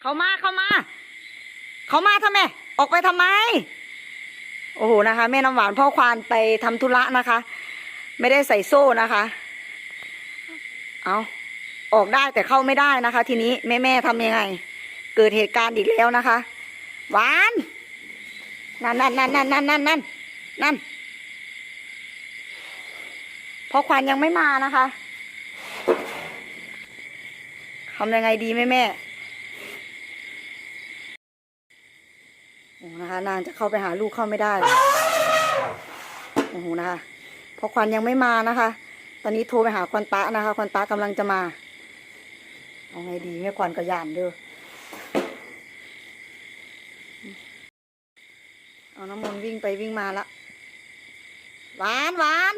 เขามาเขามา เขามาทำไม ออกไปทำไม โอ้โหนะคะ แม่น้ำหวานพ่อควานไปทำธุระนะคะ ไม่ได้ใส่โซ่นะคะ เอาออกได้แต่เข้าไม่ได้นะคะ ทีนี้แม่แม่ทำยังไง เกิดเหตุการณ์อีกแล้วนะคะ หวานนั่นนั่นนั่นนั่นนั่นนั่นนั่นนั่นพ่อควานยังไม่มานะคะทำยังไงดีแม่แม่โอ้ นะคะนางจะเข้าไปหาลูกเข้าไม่ได้โอ้โหนะคะพ่อควานยังไม่มานะคะ ตอนนี้โทรไปหาควันตะนะคะควันตะกำลังจะมาเอาไงดีแม่ควันก็ยานเด้อเอาน้ำมนต์วิ่งไปวิ่งมาละหวานหวาน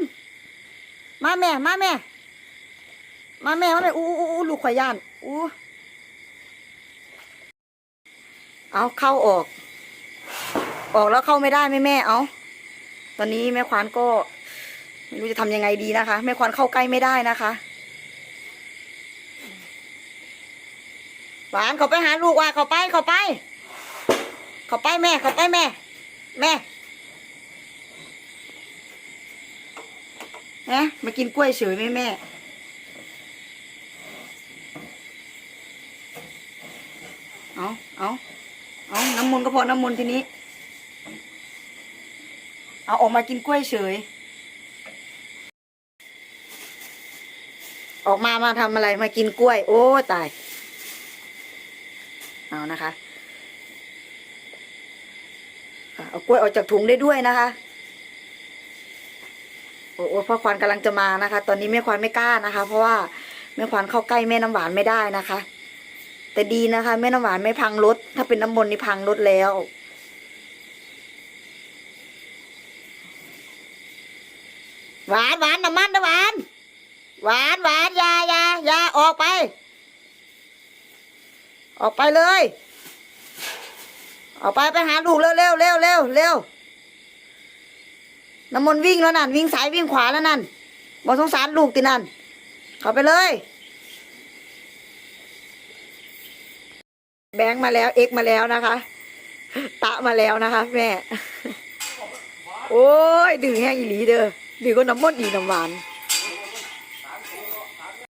มาแม่มาแม่ มาแม่มาแม่อู้อู้อู้ลูกข่อยย่านอู้เอาเข้าออก ออกแล้วเข้าไม่ได้แม่แม่เอาตอนนี้แม่ควานก็ไม่รู้จะทำยังไงดีนะคะ แม่ควานเข้าใกล้ไม่ได้นะคะหวานเขาไปหาลูกว่าเขาไปเขาไป เขาไปแม่เขาไปแม่ แม่เอ๊ะมากินกล้วยเฉยไหมแม่เอาเอาเอาน้ำมนต์ก็พอน้ำมนต์ทีนี้ เอาออกมากินกล้วยเฉย ออกมามาทำอะไรมากินกล้วย โอ้ตาย เอานะคะเอากล้วยออกจากถุงได้ด้วยนะคะโอ้โอพ่อควานกำลังจะมานะคะ ตอนนี้แม่ควานไม่กล้านะคะ เพราะว่าแม่ควานเข้าใกล้แม่น้ำหวานไม่ได้นะคะ แต่ดีนะคะ แม่น้ำหวานไม่พังรถ ถ้าเป็นน้ำมนต์นี่พังรถแล้ว หวานหวานน้ำมันนะหวาน หวานหวานยายายาออกไป ออกไปเลย ออกไปไปหาลูกเร็วเร็วเร็วเร็วเร็วน้ำมนต์วิ่งแล้วนั่นวิ่งซ้ายวิ่งขวาแล้วนั่นบอสงสารลูกตินั่นเข้าไปเลย แบงค์มาแล้วเอ็กมาแล้วนะคะ ตะมาแล้วนะคะ แม่ โอ้ย ดึงแห้งอีหลีเด้อ ดึงก็น้ำมันดีน้ำหวาน